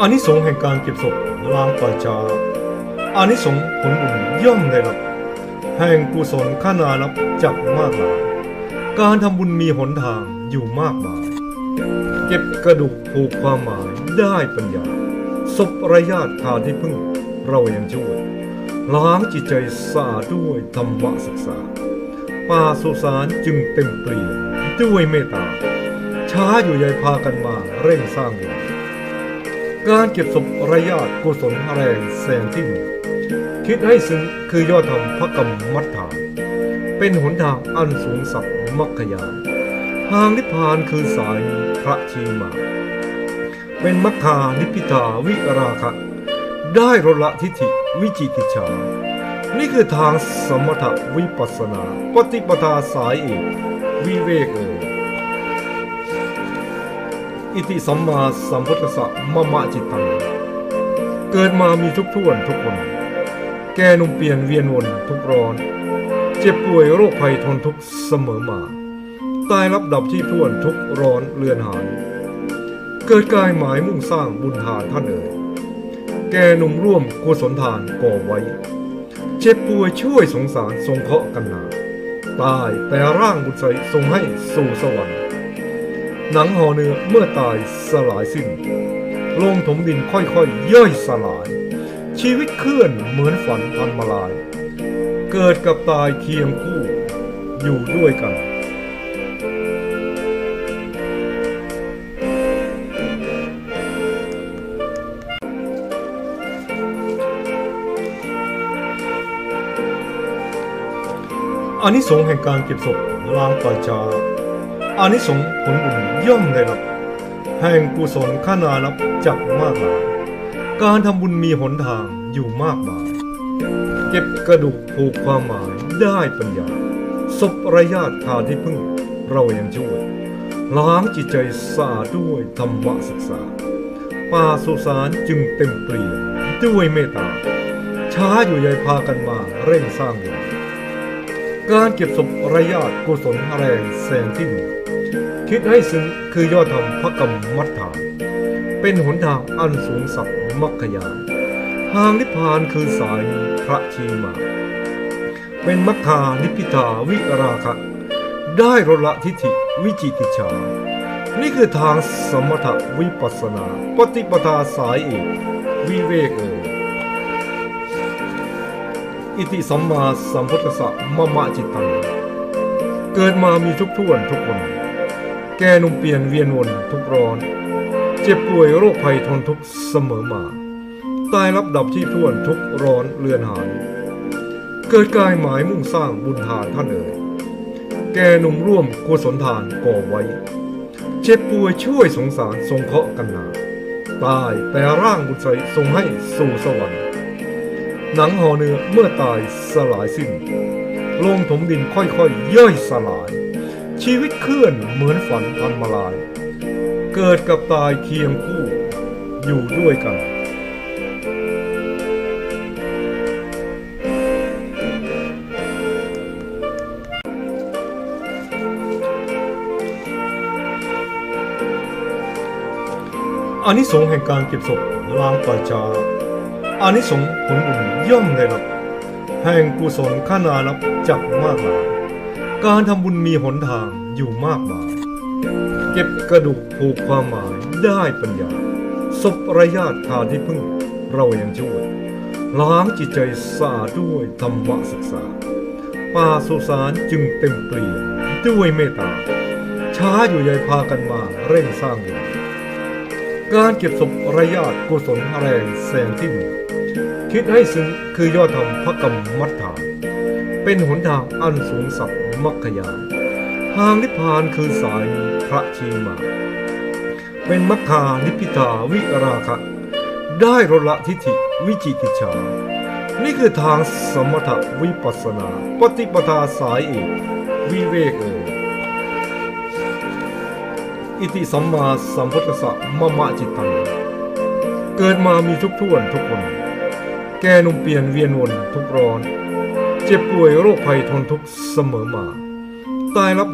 อานิสงส์แห่งการเก็บศพล้างป่าชาอานิสงส์ผลบุญย่อมได้รับแห่งกุศลข้านานับจักมากหลายการทำบุญมีหนทางอยู่มากมาย เก็บกระดูกผูกความหมายได้ปัญญาศพระญาติทานที่พึ่งเรายังช่วยล้างจิตใจสะอาดด้วยธรรมศึกษา ป่าสุสานจึงเต็มเปลี่ยนด้วยเมตตา ช้าอยู่ใยพากันมาเร่งสร้างบุญ การเก็บศพระญาตกุศลแรงแสงที่หนึ่งคิดให้ซึ้งคือยอดธรรมพระกรรมมัฏฐานเป็นหนทางอันสูงสักมัคคยานทางนิพพานคือสายพระชีมา เป็นมัคคานิพิทาวิราคะ ได้รละทิฏฐิวิจิกิจฉา นี่คือทางสมถวิปัสสนา ปฏิปทาสายเอกวิเวกเอ อิติสัมมาสัมพุทธัสสะมะมะจิตตัง เกิดมามีทุกท่วนทุกคน แก่นุ่มเปลี่ยนเวียนวนทุกร้อน เจ็บป่วยโรคภัยทนทุกเสมอมา ตายรับดับที่ท่วนทุกร้อนเลือนหาย เกิดกายหมายมุ่งสร้างบุญทานท่านเอ่ยแก่นุ่มร่วมกุศลทานก่อไว้ เจ็บป่วยช่วยสงสารทรงเคาะกันนาตายแต่ร่างบุญใสทรงให้สู่สวรรค์ หนังห่อเนื้อเมื่อตายสลายสิ้นโลงถมดินค่อยๆย่อยสลาย ชีวิตเคลื่อนเหมือนฝันพันมาลาย เกิดกับตายเคียงคู่ อยู่ด้วยกันอานิสงส์แห่งการเก็บศพล้างป่าช้า อานิสงส์ผลบุญย่อมได้รับ แห่งกุศลข้านานับจักมากหลายการทำบุญมีหนทางอยู่มากมาย เก็บกระดูกผูกความหมายได้ปัญญาศพระญาติทานที่พึ่งเรายังช่วยล้างจิตใจสะอาดด้วยธรรมศึกษา ป่าสุสานจึงเต็มเปลี่ยนด้วยเมตตา ช้าอยู่ใยพากันมาเร่งสร้างบุญการเก็บศพระญาติกุศลแรงแสงที่หนึ่ง คิดให้ซึ้งคือยอดธรรมพระกรรมมัฏฐานเป็นหนทางอันสูงสักมัคคยานทางนิพพานคือสายพระชีมา เป็นมัคคานิพิทาวิราคะ ได้รละทิฏฐิวิจิกิจฉา นี่คือทางสมถะวิปัสนา ปฏิปทาสายเอกวิเวกเอยอิติสัมมาสัมพุทธสสะมะมะจิตตัง เกิดมามีทุกท่วนทุกคน แกหนุ่มเปลี่ยนเวียนวนทุกร้อน เจ็บป่วยโรคภัยทนทุกเสมอมาตายรับดับที่ท่วนทุกร้อนเลือนหายเกิดกายหมายมุ่งสร้างบุญทานท่านเอ่ยแกหนุ่มร่วมกุศลทานก่อไว้ เจ็บป่วยช่วยสงสารทรงเคาะกันนาตายแต่ร่างบุญใสทรงให้สู่สวรรค์ หนังห่อเนื้อเมื่อตายสลายสิ้นโลงถมดินค่อยๆย่อยสลาย ชีวิตเคลื่อนเหมือนฝันพันมาลาย เกิดกับตายเคียงคู่ อยู่ด้วยกัน อานิสงส์แห่งการเก็บศพล้างป่าช้าอานิสงส์ผลบุญย่อมได้รับ แห่งกุศลข้านานับจักมากหาย การทำบุญมีหนทางอยู่มากมาย เก็บกระดูกผูกความหมายได้ปัญญาศพระญาติทานที่พึ่งเรายังช่วย ล้างจิตใจสะอาดด้วยธรรมศึกษา ป่าสุสานจึงเต็มเปลี่ยนด้วยเมตตา ช้าอยู่ใยพากันมาเร่งสร้างบุญการเก็บศพระญาติกุศลแรงแสงที่หนึ่งคิดให้ซึ้งคือยอดธรรมพระกรรมมัฏฐาน เป็นหนทางอันสูงสักมัคคยานทางนิพพานคือสายพระชีมา เป็นมัคคานิพิทาวิราคะ ได้รละทิฏฐิวิจิกิจฉา นี่คือทางสมถะวิปัสนา ปฏิปทาสายเอกวิเวกเออิติสัมมาสัมพุทธะมะมะจิตตัง เกิดมามีทุกท่วนทุกคน แก่นุ่มเปลี่ยนเวียนวนทุกร้อน เจ็บป่วยโรคภัยทนทุกข์เสมอมา ตายรับ